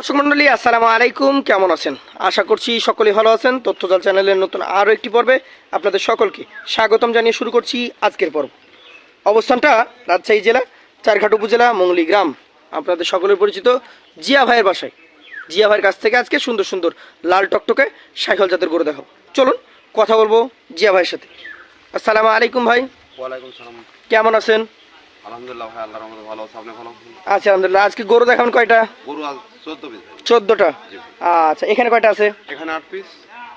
দর্শক মন্ডলী আসসালামু আলাইকুম। কেমন আছেন? আশা করছি সকলেই ভালো আছেন। তথ্যজাল চ্যানেলের নতুন আরও একটি পর্বে আপনাদের সকলকে স্বাগতম জানিয়ে শুরু করছি আজকের পর্ব। অবস্থানটা রাজশাহী জেলা চারঘাট উপজেলা মঙ্গলি গ্রাম। আপনাদের সকলের পরিচিত জিয়া ভাইয়ের বাসায়। জিয়া ভাইয়ের কাছ থেকে আজকে সুন্দর সুন্দর লাল টকটকে সাইকেল জাতের গরু দেখাবো। চলুন কথা বলব জিয়া ভাইয়ের সাথে। আসসালামু আলাইকুম ভাই। ওয়ালাইকুম সালাম। কেমন আছেন? আলহামদুলিল্লাহ ভাই আল্লাহর রহমতে ভালো আছে। আপনি ভালো? আচ্ছা আলহামদুলিল্লাহ। আজকে গরু দেখাবেন কয়টা? গরু আজ পিস। আচ্ছা এখানে কয়টা আছে? এখানে আট পিস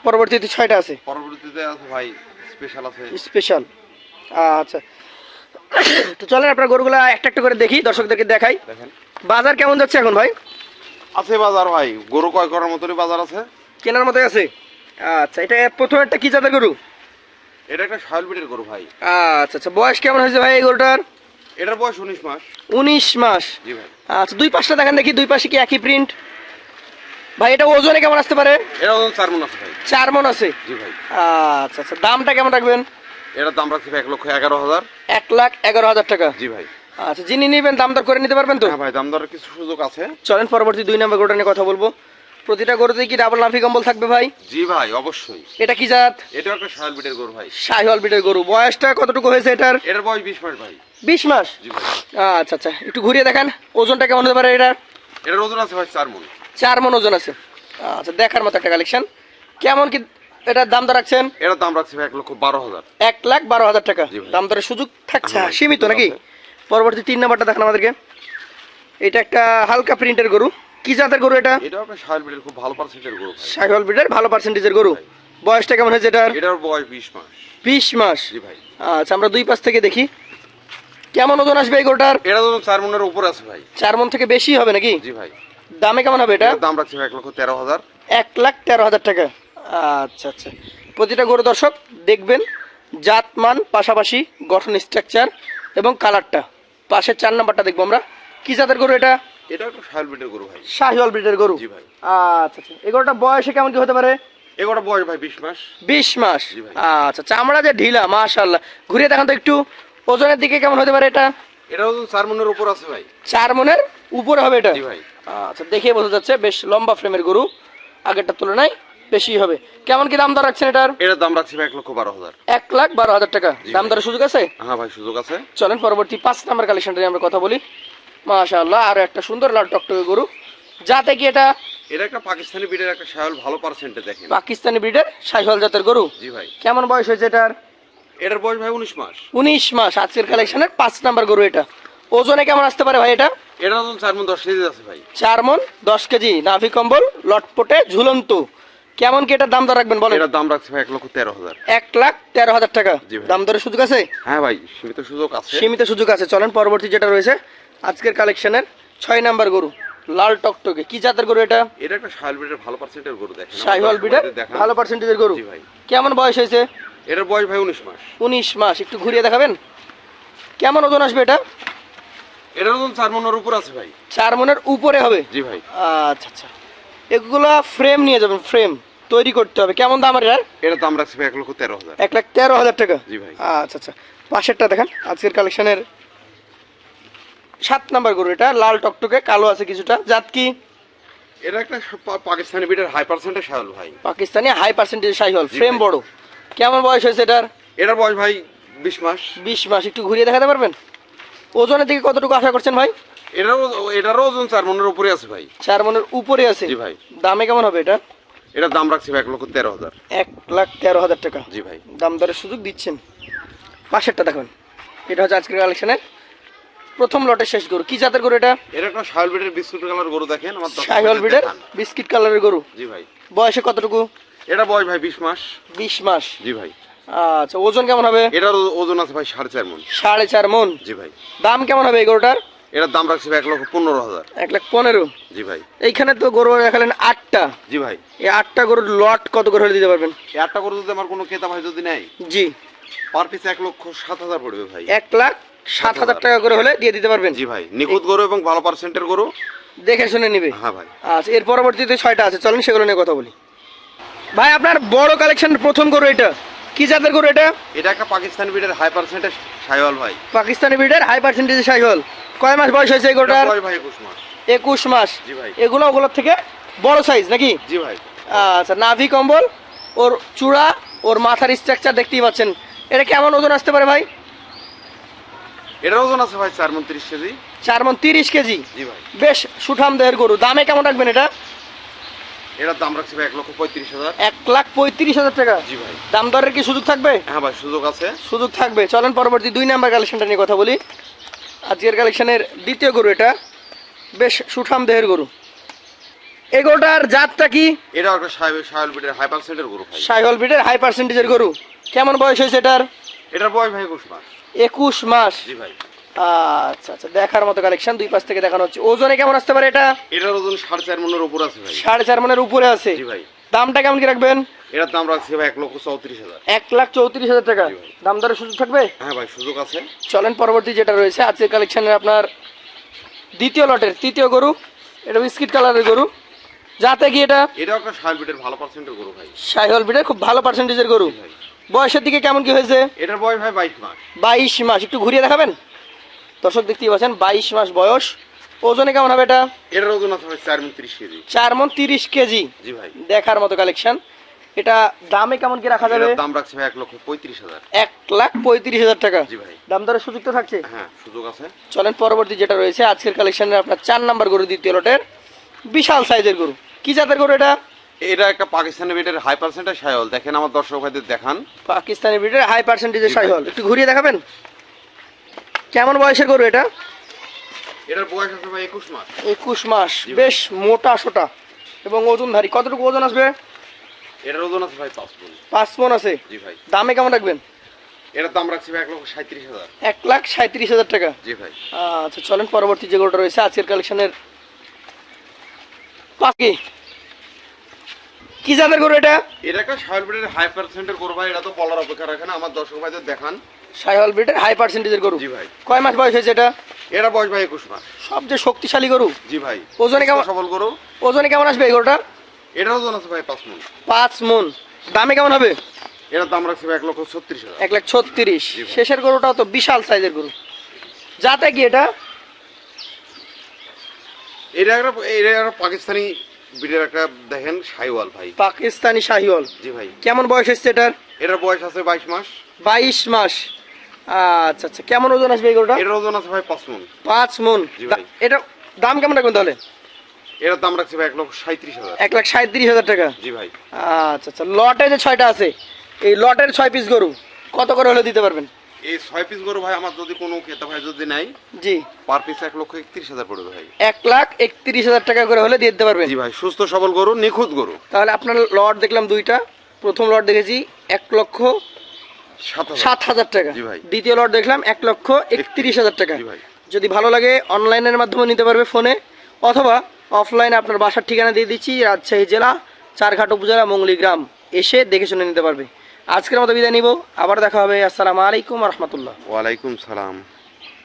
পরবর্তীতে ছয়টা আছে? পরবর্তীতে আছে ভাই স্পেশাল আছে। স্পেশাল আচ্ছা। তো চলেন আপনার গরুগুলা একটা একটা করে দেখি দর্শকদেরকে দেখাই। দেখেন। বাজার কেমন যাচ্ছে এখন ভাই? আছে বাজার ভাই গরু কয় করার মতনই বাজার আছে। কেনার মতো আছে? আচ্ছা এটা প্রথম একটা কি জাতের গরু? এটা একটা গরু ভাই। আচ্ছা আচ্ছা বয়স কেমন হয়েছে ভাই এই গরুটার? এটার বয়স উনিশ মাস। উনিশ মাস। জি ভাই। আচ্ছা দুই পাশটা দেখেন দেখি দুই পাশে কি একই প্রিন্ট ভাই এটা ওজনে কেমন আসতে পারে? এটা ওজন চার মন আছে ভাই। চার মন আছে? জি ভাই। আচ্ছা আচ্ছা দামটা কেমন রাখবেন? এটার দাম রাখছি এক লক্ষ এগারো হাজার। এক লাখ এগারো হাজার টাকা। জি ভাই। আচ্ছা যিনি নেবেন দাম দর করে নিতে পারবেন তো? হ্যাঁ ভাই দাম দরের কিছু সুযোগ আছে। চলেন পরবর্তী দুই নম্বর গরুটা নিয়ে কথা বলব। প্রতিটা গরুতেই কি ডাবল নাফি কম্বল থাকবে ভাই? জি ভাই অবশ্যই। এটা কি জাত? এটা একটা শাইল বিটের গরু ভাই। শাহিওয়াল বিটের গরু। বয়সটা কতটুকু হয়েছে এটার? এটার বয়স বিশ মাস ভাই। বিশ মাস? জি ভাই। আচ্ছা আচ্ছা একটু ঘুরিয়ে দেখান। ওজনটা কেমন হতে পারে এটার? এটার ওজন আছে ভাই চার মন। চার মন ওজন আছে। আচ্ছা দেখার মতো একটা কালেকশন কেমন কি এটার দাম দর রাখছেন? এটার দাম রাখছি ভাই এক লক্ষ বারো হাজার। এক লাখ বারো হাজার টাকা। দাম দরের সুযোগ থাকছে। সীমিত নাকি? পরবর্তী তিন নাম্বারটা দেখান আমাদেরকে। এটা একটা হালকা প্রিন্টের গরু। কি জাতের গরু এটা? শাইল বিটের খুব ভালো পার্সেন্টের গরু ভালো পার্সেন্টেজের গরু। বয়সটা কেমন হয়েছে এটার? এটার বয়স বিশ মাস। বিশ মাস? জি ভাই। আচ্ছা আমরা দুই পাশ থেকে দেখি। কেমন ওজন আসবে এই গরুটার? এটা তো চার মনের উপর আছে ভাই। চার মন থেকে বেশি হবে নাকি? জি ভাই। দামে কেমন হবে এটা? দাম রাখছি ভাই এক লক্ষ তেরো হাজার। এক লাখ তেরো হাজার টাকা। আচ্ছা আচ্ছা। প্রতিটা গরু দর্শক দেখবেন জাতমান পাশাপাশি গঠন স্ট্রাকচার এবং কালারটা পাশের চার নাম্বারটা দেখব আমরা। কি জাতের গরু এটা? এটা একটা শাইল বিটের গরু ভাই। শাহিওয়াল ব্রিডের গরু? জি ভাই। আচ্ছা আচ্ছা। এই বয়সে কেমন কি হতে পারে? এগুলোর বয়স ভাই বিশ মাস। বিশ মাস? আচ্ছা চামড়া যে ঢিলা মাশাল্লাহ ঘুরিয়ে দেখান তো একটু ওজনের দিকে কেমন হতে পারে এটা? এটা ওজন চার মনের উপর আছে ভাই। চার মনের উপরে হবে এটা? ভাই। আচ্ছা দেখে বোঝা যাচ্ছে বেশ লম্বা ফ্রেমের গরু। আগেরটার তুলনায় বেশি হবে। কেমন কি দাম দর রাখছেন এটার? এটার দাম রাখছি এক লক্ষ বারো হাজার। এক লাখ বারো হাজার টাকা। দাম। দরের সুযোগ আছে? হ্যাঁ ভাই সুযোগ আছে। চলেন পরবর্তী পাঁচ নাম্বার কালেকশনটা নিয়ে আমরা কথা বলি। মাশাআল্লাহ আর একটা সুন্দর লাল টকটকে গরু। যাতে কি এটা এটা একটা পাকিস্তানি বিটের একটা শায়ল ভালো পার্সেন্টে দেখেন। পাকিস্তানি ব্রিডের শাহিওয়াল জাতের গরু? জি ভাই। কেমন বয়স হয়েছে এটার? এটার বয়স ভাই মাস। উনিশ মাস আজকের কালেকশনের পাঁচ নাম্বার গরু এটা। ওজনে কেমন আসতে পারে ভাই এটা? ওজন কেজি আছে ভাই। কেজি নাভি কম্বল লটপটে ঝুলন্ত। কেমন কি এটার দাম দর রাখবেন বলেন? এটার দাম রাখছি ভাই এক লক্ষ তেরো হাজার। এক লাখ তেরো হাজার টাকা। দাম দরের সুযোগ আছে? হ্যাঁ ভাই সীমিত সুযোগ আছে। সীমিত সুযোগ আছে। চলেন পরবর্তী যেটা রয়েছে আজকের কালেকশনের ছয় নাম্বার গরু লাল টকটকে। কি জাতের গরু এটা? এটা একটা শায়ল বিটের ভালো পার্সেন্টের গরু দেখেন। শাহিওয়াল ব্রিডের ভালো পার্সেন্টেজের গরু। ভাই। কেমন বয়স হয়েছে? এটার বয়স ভাই উনিশ মাস। উনিশ মাস। একটু ঘুরিয়ে দেখাবেন? কেমন ওজন আসবে এটা? এটার ওজন চার মনের উপর আছে ভাই। চার মনের উপরে হবে? জি ভাই। আচ্ছা আচ্ছা। এগুলা ফ্রেম নিয়ে যাবেন ফ্রেম তৈরি করতে হবে। কেমন দাম আর এটার? এটার দাম রাখছি এক লক্ষ তেরো হাজার। এক লাখ তেরো হাজার টাকা। জি ভাই। আচ্ছা আচ্ছা। পাশেরটা দেখেন। আজকের কালেকশনের সাত নাম্বার গরু এটা লাল টকটকে কালো আছে কিছুটা। জাত কি? এটা একটা পাকিস্তানি বিটের হাই পার্সেন্টের শায়ল ভাই। Pakistani high percentage Sahiwal frame. বড়। কেমন বয়স হয়েছে এটার? এটার বয়স ভাই বিশ মাস। বিশ মাস একটু ঘুরিয়ে দেখাতে পারবেন? ওজনের দিকে কতটুকু আশা করছেন ভাই? এটারও এটারও ওজন চার মনের উপরে আছে ভাই। চার মনের উপরে আছে? জি ভাই। দামে কেমন হবে এটা? এটার দাম রাখছি ভাই এক লক্ষ তেরো হাজার। এক লাখ তেরো হাজার টাকা। জি ভাই। দাম দরের সুযোগ দিচ্ছেন। পাশেরটা দেখুন। এটা হচ্ছে আজকের কালেকশনের প্রথম লটের শেষ গরু। কি জাতের গরু এটা? এটা একটা শায়ল বিটের বিস্কুট কালার গরু দেখেন? আমার ব্রিডের দেখান। বিস্কিট কালারের গরু? জি ভাই। বয়সে কতটুকু? এটা বয়স ভাই বিশ মাস। বিশ মাস। জি ভাই। আচ্ছা ওজন কেমন হবে? এটার ওজন আছে ভাই সাড়ে চার মন। সাড়ে চার মন? জি ভাই। দাম কেমন হবে এই গরুটার? এটার দাম রাখছি ভাই এক লক্ষ পনেরো হাজার। এক লাখ পনেরো? জি ভাই। এইখানে তো গরু দেখালেন আটটা। জি ভাই। এই আটটা গরুর লট কত করে হলে দিতে পারবেন? এই আটটা গরু যদি আমার কোনো ক্রেতা ভাই যদি নেয় জি। পার পিস এক লক্ষ সাত হাজার পড়বে ভাই। এক লাখ সাত হাজার টাকা করে হলে দিয়ে দিতে পারবেন। জি ভাই নিখুঁত গরু এবং ভালো পার্সেন্টের গরু। দেখে শুনে নিবে। হ্যাঁ ভাই। আচ্ছা এর পরবর্তীতে ছয়টা আছে চলেন সেগুলো নিয়ে কথা বলি। ভাই আপনার বড় কালেকশন প্রথম গরু এটা। কি জাতের গরু এটা? এটা একটা পাকিস্তানি বিটের হাই পার্সেন্টের সাইওয়াল ভাই। পাকিস্তানি ব্রিডের হাই পার্সেন্টেজ সাইকেল কয় মাস বয়স হয়েছে এই গরুটার? ভাই একুশ মাস। একুশ মাস। জি ভাই। এগুলো ওগুলোর থেকে বড় সাইজ নাকি? জি ভাই। আচ্ছা নাভি কম্বল ওর চূড়া ওর মাথার স্ট্রাকচার দেখতেই পাচ্ছেন। এটা কেমন ওজন আসতে পারে ভাই? এটার ওজন আছে ভাই চার মন তিরিশ কেজি। চার মন তিরিশ কেজি? জি ভাই। বেশ সুঠাম দেহের গরু। দামে কেমন রাখবেন এটা? এটার দাম রাখছি ভাই এক লক্ষ পঁয়ত্রিশ হাজার। এক লাখ পঁয়ত্রিশ হাজার টাকা। জি ভাই। দাম দরের কি সুযোগ থাকবে? হ্যাঁ ভাই সুযোগ আছে। সুযোগ থাকবে। চলেন পরবর্তী দুই নাম্বার কালেকশনটা নিয়ে কথা বলি। আজকের কালেকশনের দ্বিতীয় গরু এটা। বেশ সুঠাম দেহের গরু। এই গরুটার জাতটা কি? এটাও একটা সাহেব সাহেল বিটের হাই পার্সেন্টের গরু ভাই। সাইহল ব্রিডের হাই পার্সেন্টেজের গরু। কেমন বয়স হয়েছে এটার? এটার বয়স ভাই একুশ মাস। একুশ মাস। জি ভাই। আচ্ছা আচ্ছা দেখার মতো কালেকশন দুই পাশ থেকে দেখানো হচ্ছে। ওজনে কেমন আসতে পারে এটা? এটার ওজন সাড়ে চার মনের উপর আছে ভাই। সাড়ে চার মনের উপরে আছে। জি ভাই। দামটা কেমন কি রাখবেন? এটার দাম রাখছি ভাই এক লক্ষ চৌত্রিশ হাজার। এক লাখ চৌত্রিশ হাজার টাকা। দাম দরের সুযোগ থাকবে? হ্যাঁ ভাই সুযোগ আছে। চলেন পরবর্তী যেটা রয়েছে আজকের কালেকশনের আপনার দ্বিতীয় লটের তৃতীয় গরু। এটা বিস্কিট কালারের গরু। যাতে কি এটা? এটাও একটা সাহেল বিটের ভালো পার্সেন্টের গরু ভাই। সাইহল ব্রিডের খুব ভালো পার্সেন্টেজের গরু। ভাই। বয়সের দিকে কেমন কি হয়েছে? এটার বয়স ভাই বাইশ মাস। বাইশ মাস। একটু ঘুরিয়ে দেখাবেন? দর্শক দেখতেই পাচ্ছেন বাইশ মাস বয়স। ওজনে কেমন হবে এটা? এটার ওজন ভাই চার মন তিরিশ কেজি। চার মন তিরিশ কেজি। জি ভাই। দেখার মতো কালেকশন এটা দামে কেমন কি রাখা যাবে? দাম রাখছি ভাই এক লক্ষ পঁয়ত্রিশ হাজার। এক লাখ পঁয়ত্রিশ হাজার টাকা। জি ভাই। দাম দরের সুযোগ তো থাকছে? হ্যাঁ সুযোগ আছে। চলেন পরবর্তী যেটা রয়েছে আজকের কালেকশনের আপনার চার নাম্বার গরু দ্বিতীয় লটের বিশাল সাইজের গরু। কি জাতের গরু এটা? এটা একটা পাকিস্তানি বিটের হাই পার্সেন্টের সায়ল দেখেন আমার দর্শক ভাইদের দেখান। পাকিস্তানি ব্রিডের হাই পার্সেন্টেজের জি ভাই। সাইহল। একটু ঘুরিয়ে দেখাবেন? কেমন বয়সের গরু এটা? এটার বয়স আছে ভাই একুশ মাস। একুশ মাস। বেশ মোটা সোটা। এবং ওজনধারী। কতটুকু ওজন আসবে? এটার ওজন আছে ভাই পাঁচ মন। পাঁচ মন আছে? জি ভাই। দামে কেমন রাখবেন? এটার দাম রাখছি ভাই এক লক্ষ সাঁত্রিশ হাজার। এক লাখ সাঁত্রিশ হাজার টাকা। জি ভাই। আচ্ছা চলেন পরবর্তী যে গরুটা রয়েছে আজকের কালেকশনের পাকি কি জাতের গরু এটা? এটা একটা সায়ল বিটের হাই পার্সেন্টের গরু ভাই এটা তো বলার অপেক্ষা রাখে না আমার দর্শক ভাইদের দেখান। সাইহল ব্রিডের হাই পার্সেন্টেজের গরু। জি ভাই। কয় মাস বয়স হয়েছে এটা? এটা বয়স ভাই একুশ মাস। সবচেয়ে শক্তিশালী গরু। জি ভাই ওজনে কেমন- সবল গরু। ওজনে কেমন আসবে এই গরুটার? এটার ওজন আছে ভাই পাঁচ মন। পাঁচ মন। দামে কেমন হবে? এটার দাম রাখছি এক লক্ষ ছত্রিশ এক লাখ ছত্রিশ। শেষের গরুটাও তো বিশাল সাইজের গরু। যাতে কি এটা? এটা একটা এটা একটা পাকিস্তানি বিটের একটা দেখেন সাইওয়াল ভাই। পাকিস্তানি শাহিওয়াল। জি ভাই। কেমন বয়স এসছে এটার? এটার বয়স আছে বাইশ মাস। বাইশ মাস। আচ্ছা আচ্ছা। কেমন ওজন আসবে এই গরুটা এটার ওজন আছে ভাই পাঁচ মন। পাঁচ মন। এটা দাম কেমন রাখবেন তাহলে? এটার দাম রাখছি ভাই এক লক্ষ সাঁত্রিশ হাজার। এক লাখ সাঁত্রিশ হাজার টাকা। জি ভাই। আচ্ছা আচ্ছা। লটে যে ছয়টা আছে এই লটের ছয় পিস গরু কত করে হলে দিতে পারবেন? এই ছয় পিস গরু ভাই আমার যদি কোনো ক্রেতা ভাই যদি নাই জি। পার পিস এক লক্ষ একত্রিশ হাজার পড়বে ভাই। এক লাখ একত্রিশ হাজার টাকা করে হলে দিয়ে দিতে পারবেন? জি ভাই সুস্থ সবল গরু নিখুঁত গরু। তাহলে আপনার লট দেখলাম দুইটা। প্রথম লট দেখেছি এক লক্ষ সাত হাজার। টাকা। জি ভাই। দ্বিতীয় লট দেখলাম এক লক্ষ একত্রিশ হাজার টাকা। জি ভাই। যদি ভালো লাগে অনলাইনের মাধ্যমে নিতে পারবে ফোনে অথবা অফলাইনে আপনার বাসার ঠিকানা দিয়ে দিচ্ছি রাজশাহী জেলা চারঘাট উপজেলা মঙ্গলি গ্রাম। এসে দেখে শুনে নিতে পারবে। আজকের মতো বিদায় নিব। আবার দেখা হবে। আসসালামু আলাইকুম রহমতুল্লাহ। ওয়ালাইকুম সালাম।